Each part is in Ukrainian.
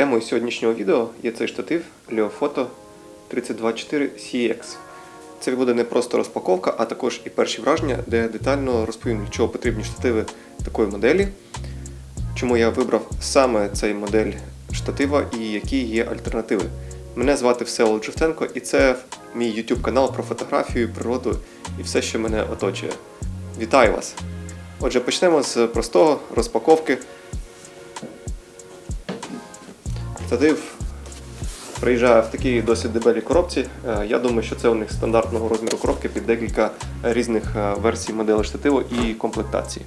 Темою сьогоднішнього відео є цей штатив Leofoto 324 CX. Це буде не просто розпаковка, а також і перші враження, де я детально розповім, для чого потрібні штативи такої моделі, чому я вибрав саме цей модель штатива і які є альтернативи. Мене звати Всеволод Жовтенко, і це мій YouTube канал про фотографію, природу і все, що мене оточує. Вітаю вас! Отже, почнемо з простого розпаковки. Штатив приїжджає в такій досить дебелій коробці. Е, Я думаю, що це у них стандартного розміру коробки під декілька різних е, версій моделей штативу і комплектації.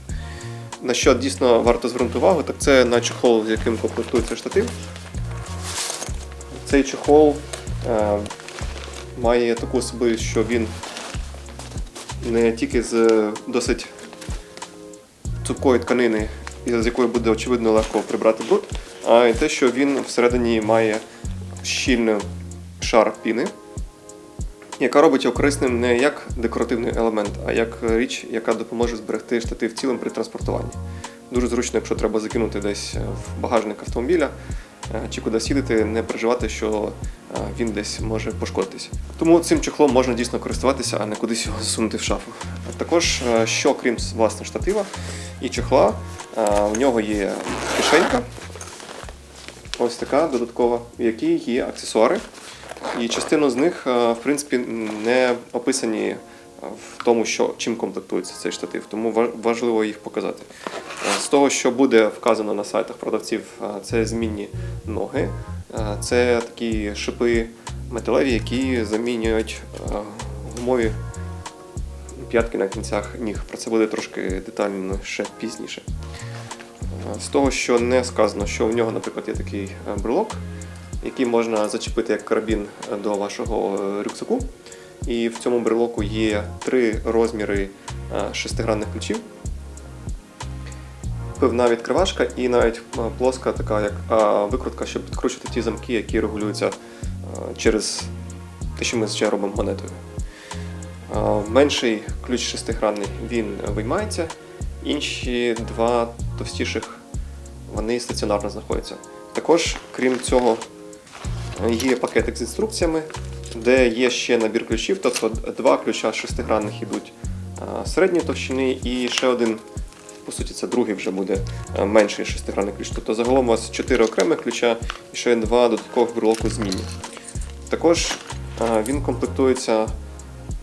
На що дійсно варто звернути увагу, так це на чохол, з яким комплектується штатив. Цей чохол е, має таку особливість, що він не тільки з досить цупкої тканини, з якої буде очевидно легко прибрати бруд, а й те, що він всередині має щільний шар піни, яка робить його корисним не як декоративний елемент, а як річ, яка допоможе зберегти штатив цілим при транспортуванні. Дуже зручно, якщо треба закинути десь в багажник автомобіля е, чи кудись їдете, не переживати, що е, він десь може пошкодитися. Тому цим чохлом можна дійсно користуватися, а не кудись його засунути в шафу. Також, е, що крім власне штатива і чохла, е, у нього є кишенька, ось така додаткова, в якій є аксесуари. І частину з них, е, в принципі, не описані е, в тому, що, чим комплектується цей штатив, тому важливо їх показати. Е, З того, що буде вказано на сайтах продавців, це змінні ноги, це такі шипи металеві, які замінюють гумові п'ятки на кінцях ніг. Про це буде трошки детально ще пізніше. З того, що не сказано, що в нього, наприклад, є такий е, брелок, який можна зачепити як карабін е, до вашого е, рюкзаку. І в цьому брелоку є три розміри шестигранних ключів. Пивна відкривашка і навіть плоска така як викрутка, щоб підкручувати ті замки, які регулюються через те, що ми ще робимо монетою. Менший ключ шестигранний він виймається, інші два товстіших вони стаціонарно знаходяться. Також, крім цього, є пакетик з інструкціями, де є ще набір ключів, тобто два ключа шестигранних йдуть е, середньої товщини, і ще один, по суті, це другий вже буде е, менший шестигранний ключ. Тобто загалом у вас чотири окремих ключа і ще два додаткових брелоку змінні. Також е, він комплектується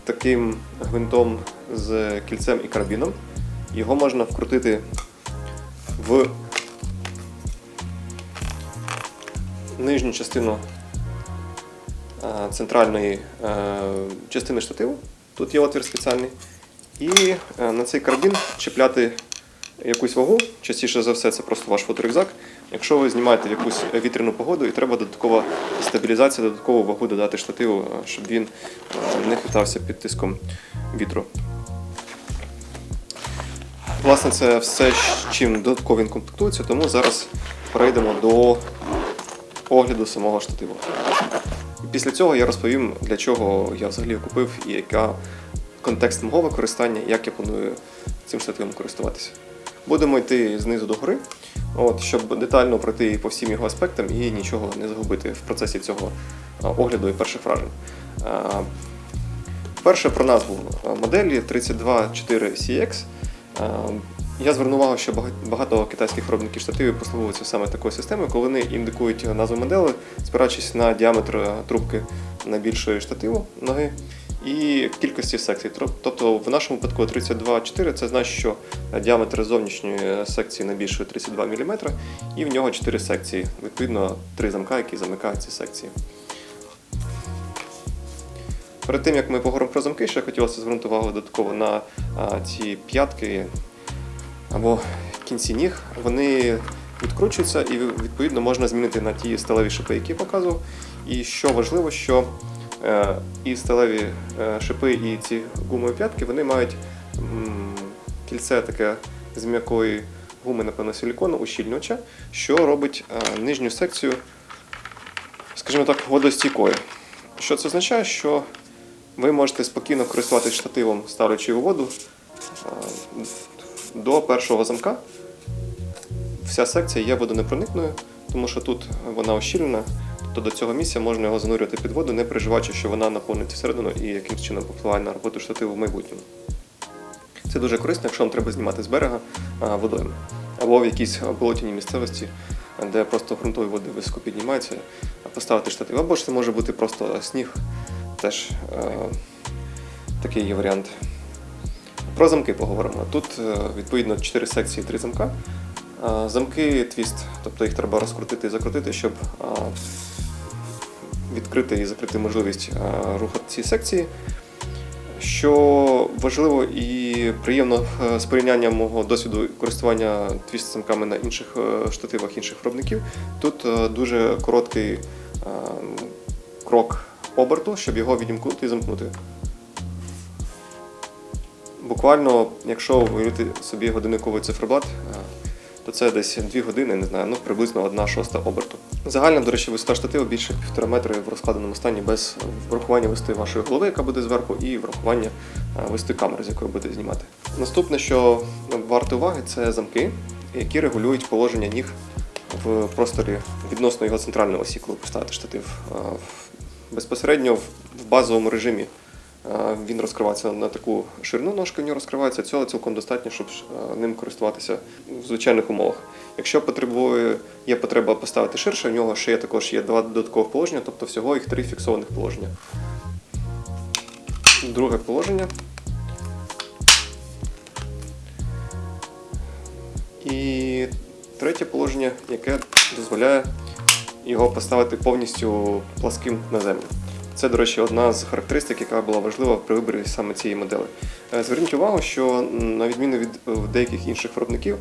таким гвинтом з кільцем і карабіном. Його можна вкрутити в нижню частину е, центральної е, частини штативу. Тут є отвір спеціальний. І е, на цей карабін чіпляти якусь вагу. Частіше за все, це просто ваш фоторюкзак. Якщо ви знімаєте в якусь вітряну погоду і треба додаткова стабілізація, додаткову вагу додати штативу, щоб він не хитався під тиском вітру. Власне, це все, з чим додатково він комплектується, тому зараз перейдемо до огляду самого штативу. Після цього я розповім, для чого я взагалі купив і яка контекст мого використання, як я планую цим штативом користуватися. Будемо йти знизу до гори, от, щоб детально пройти по всім його аспектам і нічого не загубити в процесі цього огляду і перших вражень. Перше про назву моделі 324 CX. А, Я звернув увагу, що багато китайських виробників штативів послуговуються саме такою системою, коли вони індикують назву моделі, спираючись на діаметр е, трубки найбільшої штативу ноги і кількості секцій. Тобто в нашому випадку 32,4 це значить, що діаметр зовнішньої секції найбільшої 32 мм, і в нього 4 секції. Відповідно, 3 замка, які замикають ці секції. Перед тим як ми поговоримо про замки, ще хотілося звернути увагу додатково на ці п'ятки або кінці ніг. Вони відкручуються і відповідно можна змінити на ті сталеві шипи, які я показував. І що важливо, що е, і сталеві е, шипи, і ці гумові п'ятки вони мають кільце таке з м'якої гуми, напевно, силікону, ущільнювача, що робить е, нижню секцію, скажімо так, водостійкою. Що це означає? Що ви можете спокійно користуватися штативом, ставлячи у воду е, до першого замка. Вся секція є водонепроникною, тому що тут вона ощільнена, тобто до цього місця можна його занурювати під воду, не переживаючи, що вона наповниться всередину і якимось чином попливає на роботу штативу в майбутньому. Це дуже корисно, якщо вам треба знімати з берега а, водойми або в якійсь болотяній місцевості, де просто ґрунтові води високо піднімаються, поставити штатив. Або ж це може бути просто сніг, теж е, такий є варіант. Про замки поговоримо. Тут е, відповідно 4 секції, 3 замка. А, Замки твіст, тобто їх треба розкрутити і закрутити, щоб відкрити і закрити можливість рухати ці секції. Що важливо і приємно е, з порівняння мого досвіду користування твіст замками на інших е, штативах інших виробників, тут е, дуже короткий е, крок оберту, щоб його відімкнути і замкнути. Буквально, якщо виявити собі годинниковий циферблат, е, то це десь 2 години, не знаю, ну приблизно 1 шоста оберту. Загальна, до речі, висота штативу більше 1,5 метри в розкладеному стані без врахування висоти вашої голови, яка буде зверху, і врахування е, висоти камери, з якої буде знімати. Наступне, що варто уваги, це замки, які регулюють положення ніг в просторі відносно його центральної осі, коли поставити штатив. Безпосередньо в в базовому режимі Е, Він розкривається на таку ширину ножки, в нього розкривається. Цього цілком достатньо, щоб е, ним користуватися в звичайних умовах. Якщо потребує, є потреба поставити ширше, в нього ще є також є два додаткових положення, тобто всього їх три фіксованих положення. Друге положення. І третє положення, яке дозволяє його поставити повністю пласким на землю. Це, до речі, одна з характеристик, яка була важлива при виборі саме цієї моделі. Е, Зверніть увагу, що на відміну від е, деяких інших виробників,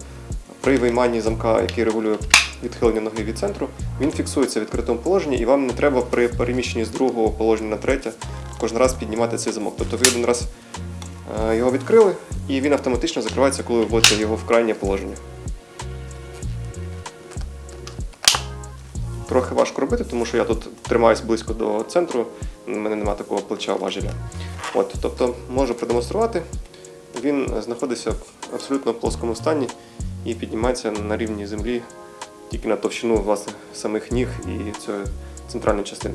при вийманні замка, який регулює відхилення ноги від центру, він фіксується в відкритому положенні, і вам не треба при переміщенні з другого положення на третє кожен раз піднімати цей замок. Тобто ви один раз е, його відкрили, і він автоматично закривається, коли ви вводите його в крайнє положення. Трохи важко робити, тому що я тут тримаюсь близько до центру, у мене немає такого плеча важеля. От, тобто можу продемонструвати. Він знаходиться в абсолютно плоскому стані і піднімається на рівні землі тільки на товщину власне, самих ніг і цієї центральної частини.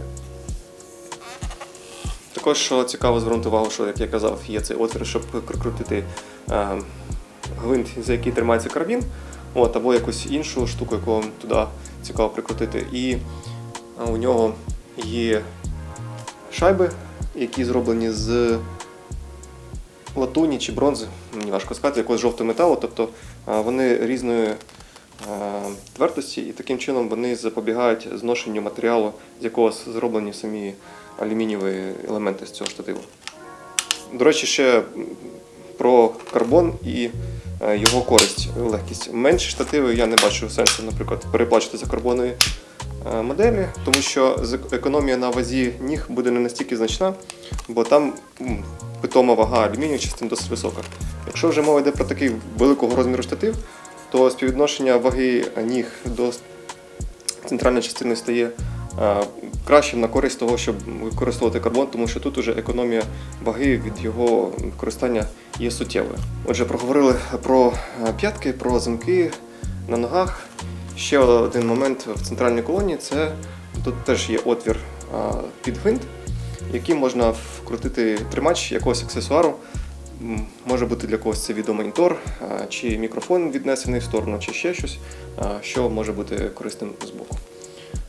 Також що цікаво звернути увагу, що, як я казав, є цей отвір, щоб кр- крутити е, гвинт, за який тримається карабін, от, або якусь іншу штуку, яку туди цікаво прикрутити. І е, у нього є шайби, які зроблені з латуні чи бронзи, мені важко сказати, якогось жовтого металу, тобто е, вони різної е, твердості, і таким чином вони запобігають зношенню матеріалу, з якого зроблені самі алюмінієві елементи з цього штативу. До речі, ще про карбон і його користь, легкість. Менші штативи я не бачу сенсу, наприклад, переплачувати за карбонові е, моделі, тому що економія на вазі ніг буде не настільки значна, бо там питома вага алюмінію частин досить висока. Якщо вже мова йде про такий великого розміру штатив, то співвідношення ваги ніг до центральної частини стає е, кращим на користь того, щоб використовувати карбон, тому що тут уже економія ваги від його використання є суттєвою. Отже, проговорили про е, п'ятки, про замки на ногах. Ще один момент в центральній колоні це тут теж є отвір під гвинт, який можна вкрутити тримач якогось аксесуару. Може бути для когось це відеомонітор, е, чи мікрофон віднесений в сторону, чи ще щось, е, що може бути корисним з боку.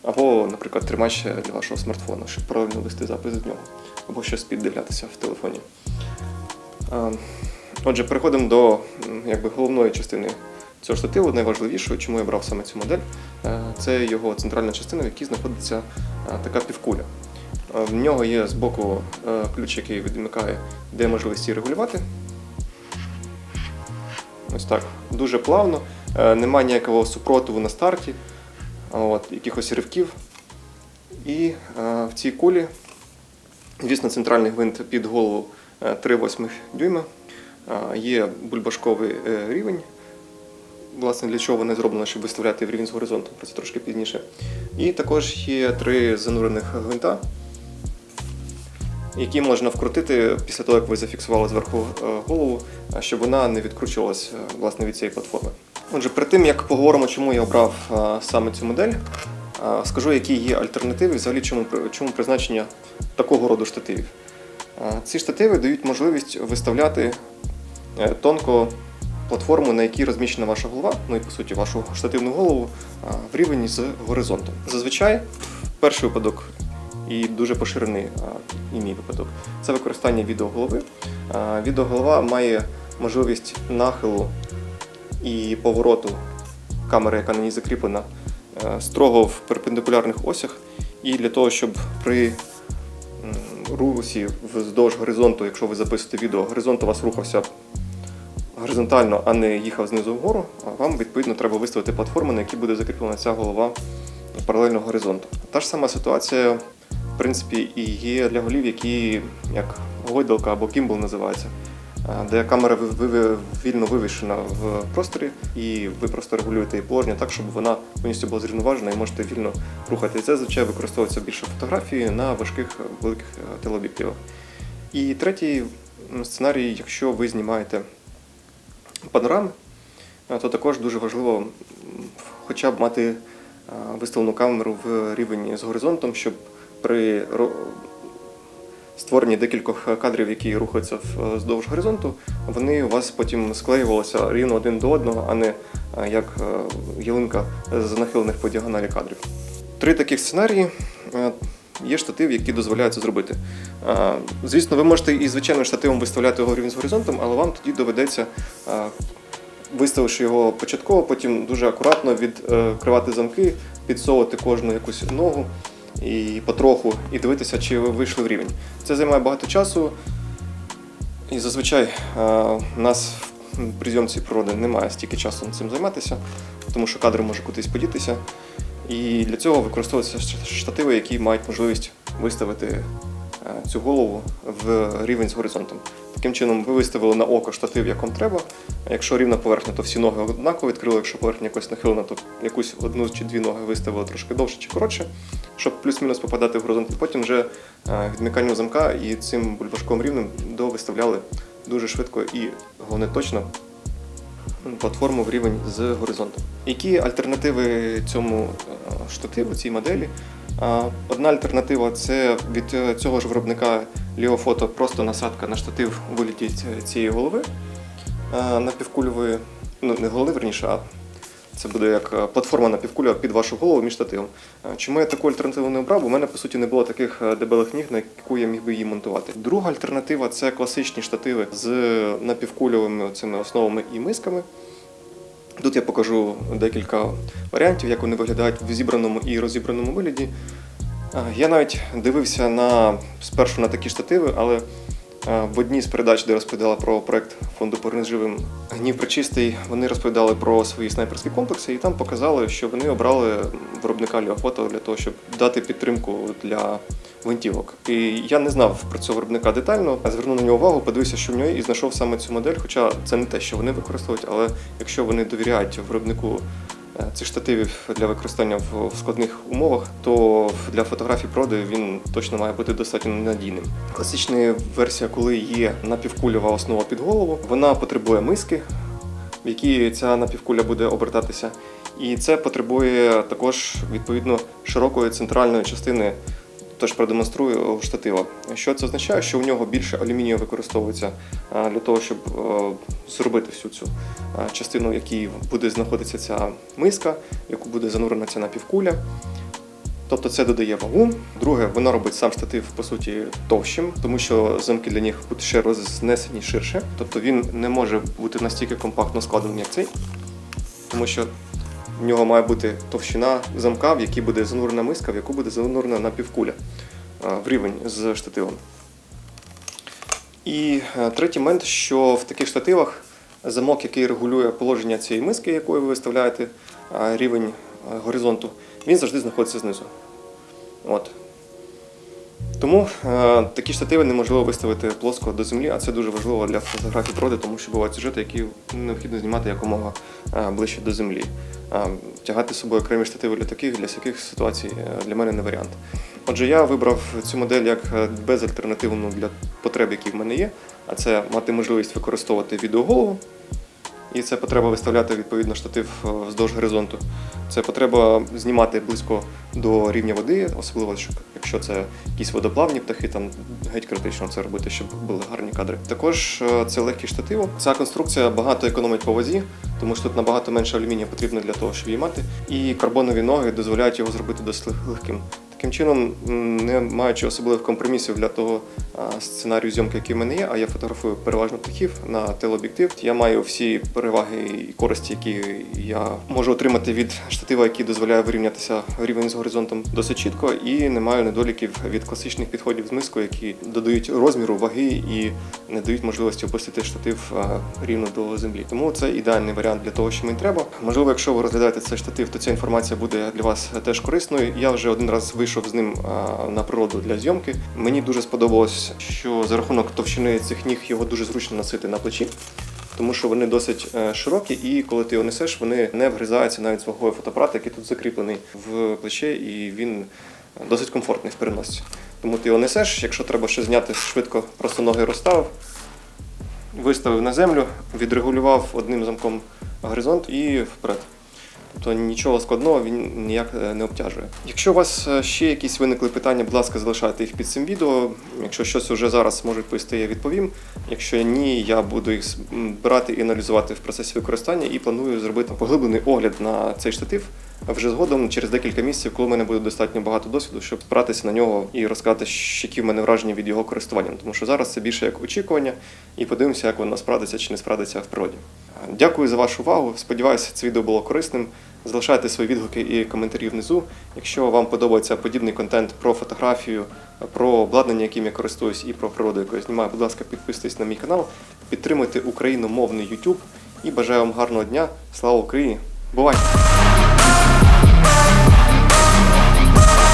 Або, наприклад, тримач для вашого смартфона, щоб правильно вести запис з нього, або щось піддивлятися в телефоні. Отже, переходимо до якби, головної частини цього штативу, найважливішої, чому я брав саме цю модель. Е, Це його центральна частина, в якій знаходиться така півкуля. Е, В нього є збоку е, ключ, який відмикає, де можливість її регулювати. Ось так. Дуже плавно, немає ніякого супротиву на старті, от, якихось ривків. І в цій кулі, звісно, центральний гвинт під голову е, 3,8 дюйма. Е, Є бульбашковий е, рівень. Власне, для чого вони зроблено, щоб виставляти в рівень з горизонтом, про це трошки пізніше. І також є три занурених гвинта, які можна вкрутити після того, як ви зафіксували зверху голову, щоб вона не відкручувалась власне від цієї платформи. Отже, перед тим як поговоримо, чому я обрав саме цю модель, скажу, які є альтернативи, взагалі чому, чому призначення такого роду штативів. Ці штативи дають можливість виставляти е, тонко платформу, на якій розміщена ваша голова, ну і по суті вашу штативну голову в рівень з горизонтом. Зазвичай перший випадок і дуже поширений і мій випадок це використання відеоголови. Відеоголова має можливість нахилу і повороту камери, яка на ній закріплена, строго в перпендикулярних осях. І для того, щоб при русі вздовж горизонту, якщо ви записуєте відео, горизонт у вас рухався горизонтально, а не їхав знизу вгору, вам відповідно треба виставити платформу, на якій буде закріплена ця голова паралельно горизонту. Та ж сама ситуація, в принципі, і є для голів, які як гойдалка або кімбл називається, де камера вільно вивішена в просторі, і ви просто регулюєте її положення так, щоб вона повністю була зрівноважена і можете вільно рухати. Це звичайно використовується більше фотографії на важких е, великих е, телеоб'єктивах. І третій сценарій, якщо ви знімаєте панорами, е, то також дуже важливо хоча б мати е, виставлену камеру в рівень з горизонтом, щоб при створенні декількох кадрів, які рухаються вздовж горизонту, вони у вас потім склеювалися рівно один до одного, а не е, як е, ялинка з нахилених по діагоналі кадрів. Три таких сценарії. Е, Є штатив, які дозволяють це зробити. Е, Звісно, ви можете і звичайним штативом виставляти його рівень з горизонтом, але вам тоді доведеться, е, виставивши його початково, потім дуже акуратно відкривати замки, підсовувати кожну якусь ногу і потроху, і дивитися, чи ви вийшли в рівень. Це займає багато часу, і зазвичай е, у нас при зйомці природи немає стільки часу цим займатися, тому що кадр може кудись подітися. І для цього використовуються штативи, які мають можливість виставити е, цю голову в рівень з горизонтом. Таким чином, ви виставили на око штатив, як вам треба. Якщо рівна поверхня, то всі ноги однаково відкрили. Якщо поверхня якось нахилена, то якусь одну чи дві ноги виставили трошки довше чи коротше, щоб плюс-мінус попадати в горизонт. Потім вже е, відмиканням замка і цим бульбашковим рівнем довиставляли дуже швидко і головне точно платформу в рівень з горизонтом. Які альтернативи цьому е, штативу, цій моделі? Одна альтернатива це від е, цього ж виробника Ліофото просто насадка на штатив у вигляді цієї голови е, напівкульової, ну не голови, верніше, а це буде як е, платформа напівкульова під вашу голову між штативом. Е, Чому я таку альтернативу не обрав? У мене по суті не було таких е, дебелих ніг, на яку я міг би її монтувати. Друга альтернатива це класичні штативи з напівкульовими цими основами і мисками. Тут я покажу декілька варіантів, як вони виглядають в зібраному і розібраному вигляді. Я навіть дивився на спершу на такі штативи, але в одній з передач, де розповідала про проект фонду «Повернись живим гнів причистий, вони розповідали про свої снайперські комплекси і там показали, що вони обрали виробника Ліофото для того, щоб дати підтримку для гвинтівок. І я не знав про цього виробника детально, а звернув на нього увагу, подивився, що в нього і знайшов саме цю модель. Хоча це не те, що вони використовують, але якщо вони довіряють виробнику е, цих штативів для використання в складних умовах, то для фотографій проди він точно має бути достатньо надійним. Класична версія, коли є напівкульова основа під голову, вона потребує миски, в якій ця напівкуля буде обертатися. І це потребує також відповідно широкої центральної частини. Тож продемонструю штатива. Що це означає? Що у нього більше алюмінію використовується для того, щоб е, зробити всю цю частину, в якій буде знаходитися ця миска, яку буде занурена ця напівкуля. Тобто це додає вагу. Друге, воно робить сам штатив по суті товщим, тому що замки для них будуть ще рознесені ширше. Тобто він не може бути настільки компактно складеним, як цей, тому що в нього має бути товщина замка, в якій буде занурена миска, в яку буде занурена напівкуля а, в рівень з штативом. І е, третій момент, що в таких штативах замок, який регулює положення цієї миски, якою ви виставляєте рівень е, горизонту, він завжди знаходиться знизу. От. Тому е, такі штативи неможливо виставити плоско до землі, а це дуже важливо для фотографій природи, тому що бувають сюжети, які необхідно знімати якомога е, ближче до землі. Тягати з собою окремі штативи для таких, для всяких ситуацій е, для мене не варіант. Отже, я вибрав цю модель як е, безальтернативну для потреб, які в мене є, а це мати можливість використовувати відеоголову І це потреба виставляти відповідно штатив е, вздовж горизонту. Це потреба знімати близько до рівня води, особливо якщо це якісь водоплавні птахи, там геть критично це робити, щоб були гарні кадри. Також е, це легкість штативу. Ця конструкція багато економить по вазі, тому що тут набагато менше алюмінія потрібно для того, щоб її мати. І карбонові ноги дозволяють його зробити досить легким. Таким чином, не маючи особливих компромісів для того сценарію зйомки, який в мене є, а я фотографую переважно птахів на телеоб'єктив. Я маю всі переваги і користі, які я можу отримати від штатива, який дозволяє вирівнятися рівень з горизонтом досить чітко, і не маю недоліків від класичних підходів з мискою, які додають розміру, ваги і не дають можливості опустити штатив рівно до землі. Тому це ідеальний варіант для того, що мені треба. Можливо, якщо ви розглядаєте цей штатив, то ця інформація буде для вас теж корисною. Я вже один раз вийшов з ним на природу для зйомки. Мені дуже сподобалось, що за рахунок товщини цих ніг його дуже зручно носити на плечі. Тому що вони досить е, широкі, і коли ти його несеш, вони не вгризаються навіть з вагою фотоапарата, який тут закріплений в плече, і він досить комфортний в переносці. Тому ти його несеш, якщо треба щось зняти швидко, просто ноги розставив, виставив на землю, відрегулював одним замком горизонт і вперед. Тобто нічого складного він ніяк е, не обтяжує. Якщо у вас е, ще якісь виникли питання, будь ласка, залишайте їх під цим відео. Якщо щось вже зараз можуть відповісти, я відповім. Якщо ні, я буду їх збирати і аналізувати в процесі використання і планую зробити поглиблений огляд на цей штатив вже згодом через декілька місяців, коли в мене буде достатньо багато досвіду, щоб спиратися на нього і розказати, які в мене враження від його користування. Тому що зараз це більше як очікування, і подивимося, як воно справдиться чи не справдиться в природі. Дякую за вашу увагу. Сподіваюся, це відео було корисним. Залишайте свої відгуки і коментарі внизу. Якщо вам подобається подібний контент про фотографію, про обладнання, яким я користуюсь, і про природу, яку я знімаю, будь ласка, підписуйтесь на мій канал, підтримуйте україномовний YouTube і бажаю вам гарного дня. Слава Україні! Boy.